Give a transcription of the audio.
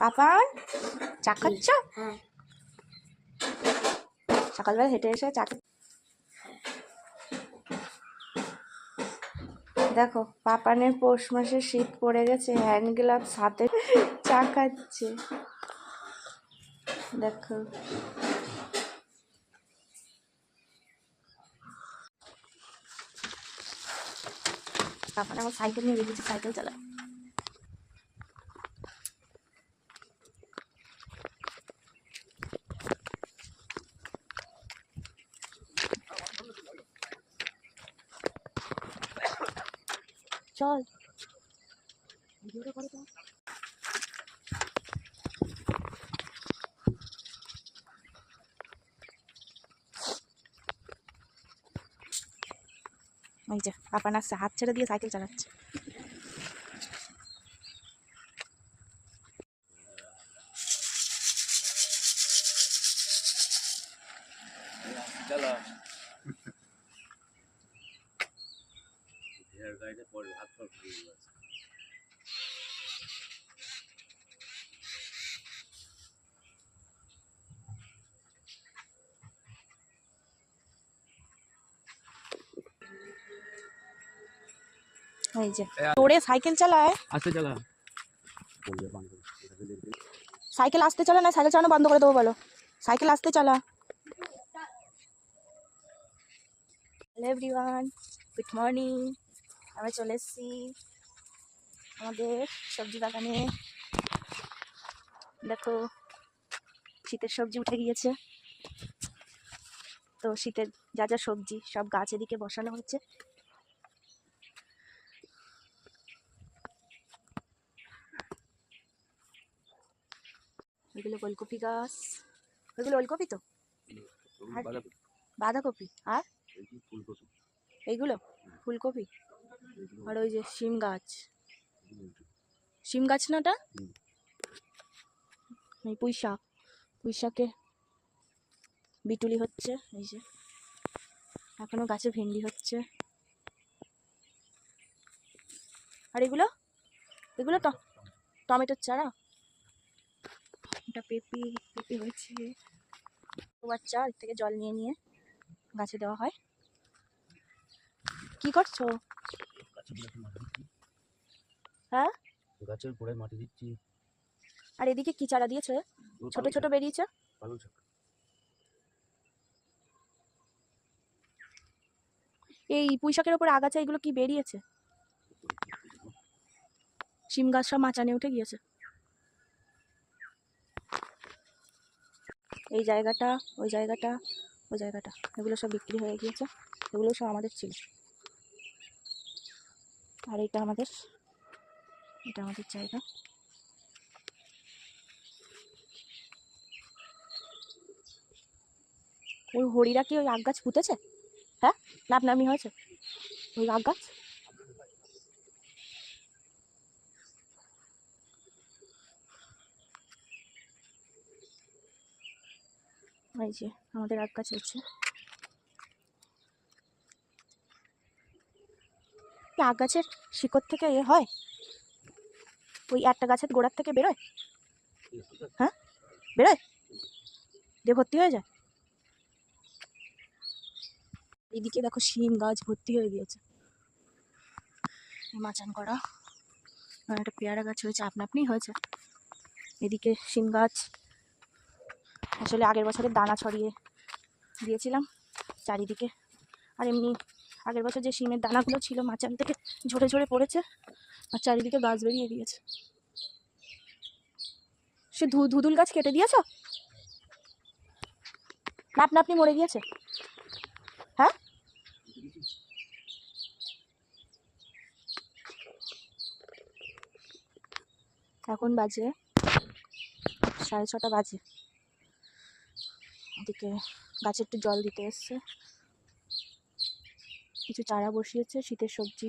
পাপান চা খাচ্ছ? হ্যাঁ। সকালবেলা হেঁটে এসে চা দেখো পাপানের পৌষ মাসে শীত পড়ে গেছে হ্যান্ড গ্লাভস হাতে চা খাচ্ছে। দেখো। পাপান আমার সাইকেল নিয়ে বেরিয়েছে সাইকেল চালায়। চল। ওই যে আপনার হাত ছেড়ে দিয়ে সাইকেল চালাচ্ছে। ভেড়ার গাড়িতে পড়লে হাত পা ভেঙে গেছে তোরে সাইকেল চালা। সাইকেল আসতে চালা না সাইকেল চালানো বন্ধ করে দেবো বলো। সাইকেল আসতে চালা। হ্যালো গুড মর্নিং আমরা চলে এসেছি আমাদের সবজি বাগানে। দেখো শীতের সবজি উঠে গিয়েছে। তো শীতের যা যা সবজি সব গাছ এদিকে বসানো হচ্ছে। এগুলো ওলকপি গাছ। এগুলো ওলকপি তো? বাঁধাকপি। আর? এইগুলো ফুলকপি? আর ওই যে শিম গাছ। শিম গাছ না ওটা। এই পুঁই শাক। পুঁই শাকে বিটুলি হচ্ছে, এই যে। এখনও গাছে ভেন্ডি হচ্ছে। আর এগুলো? এগুলো তো টমেটোর চারা? এটা পেঁপি পেঁপি হয়েছে। বাচ্চা এর থেকে জল নিয়ে নিয়ে গাছে দেওয়া হয়। কি করছ? হ্যাঁ? গাছের গোড়ায় মাটি দিচ্ছি। আর এদিকে কি চারা দিয়েছে? ছোট ছোট বেরিয়েছে? পালং শাক। এই পুঁই শাকের ওপর আগাছা এগুলো কি বেরিয়েছে? শিম গাছ সব মাচানে উঠে গিয়েছে। এই জায়গাটা ওই জায়গাটা ওই জায়গাটা এগুলো সব বিক্রি হয়ে গিয়েছে। এগুলো সব আমাদের ছিল। আর এটা আমাদের এটা আমাদের জায়গা। ওই হরিরা কি ওই আগ গাছ পুঁতেছে? হ্যাঁ? নাপ নামি হয়েছে? ওই আগ গাছ? এই যে আমাদের আগ গাছ হচ্ছে। কি আগ গাছের শিকড় থেকে এ হয়? ওই একটা গাছের গোড়ার থেকে বেরোয়? হ্যাঁ? বেরোয়? দিয়ে ভর্তি হয়ে যায়? এদিকে দেখো শিম গাছ ভর্তি হয়ে গিয়েছে। মাচান করা। একটা পেয়ারা গাছ হয়েছে, আপনা আপনি হয়েছে। এদিকে শিম গাছ। আসলে আগের বছরের দানা ছড়িয়ে দিয়েছিলাম চারিদিকে। আর এমনি আগের বছর যে শিমের দানাগুলো ছিল মাচান থেকে ঝরে ঝরে পড়েছে, আর চারিদিকে গাছ বেরিয়ে দিয়েছে সে ধু ধুদুল গাছ কেটে দিয়েছ? না আপনা আপনি মরে গিয়েছে? হ্যাঁ? এখন বাজে সাড়ে ছটা বাজে। ওদিকে গাছে একটু জল দিতে এসছে। কিছু চারা বসিয়েছে শীতের সবজি